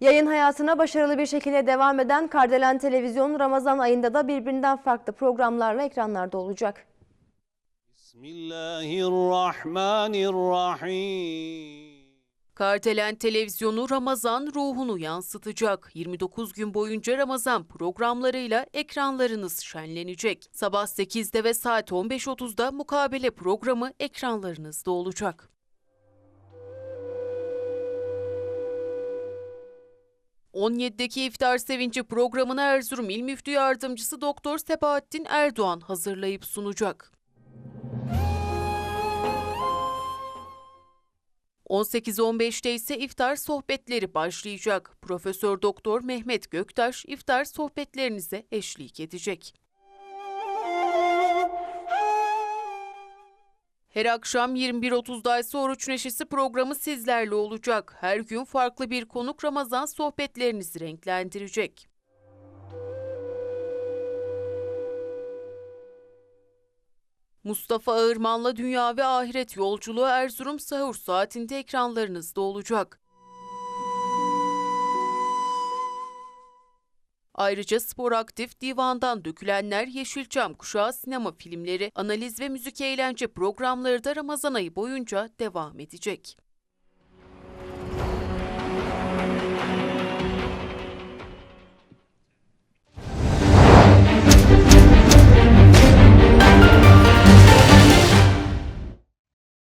Yayın hayatına başarılı bir şekilde devam eden Kardelen Televizyon Ramazan ayında da birbirinden farklı programlarla ekranlarda olacak. Kardelen televizyonu Ramazan ruhunu yansıtacak. 29 gün boyunca Ramazan programlarıyla ekranlarınız şenlenecek. Sabah 8'de ve saat 15.30'da mukabele programı ekranlarınızda olacak. ...17'deki iftar sevinci programını Erzurum İl Müftü Yardımcısı Doktor Sebahattin Erdoğan hazırlayıp sunacak. 18-15'te ise iftar sohbetleri başlayacak. Profesör Doktor Mehmet Göktaş iftar sohbetlerinize eşlik edecek. Her akşam 21.30'da ise Oruç Neşesi programı sizlerle olacak. Her gün farklı bir konuk Ramazan sohbetlerinizi renklendirecek. Mustafa Ağırman'la Dünya ve Ahiret Yolculuğu Erzurum Sahur saatinde ekranlarınızda olacak. Ayrıca Spor Aktif, Divandan Dökülenler, Yeşilçam Kuşağı sinema filmleri, analiz ve müzik eğlence programları da Ramazan ayı boyunca devam edecek.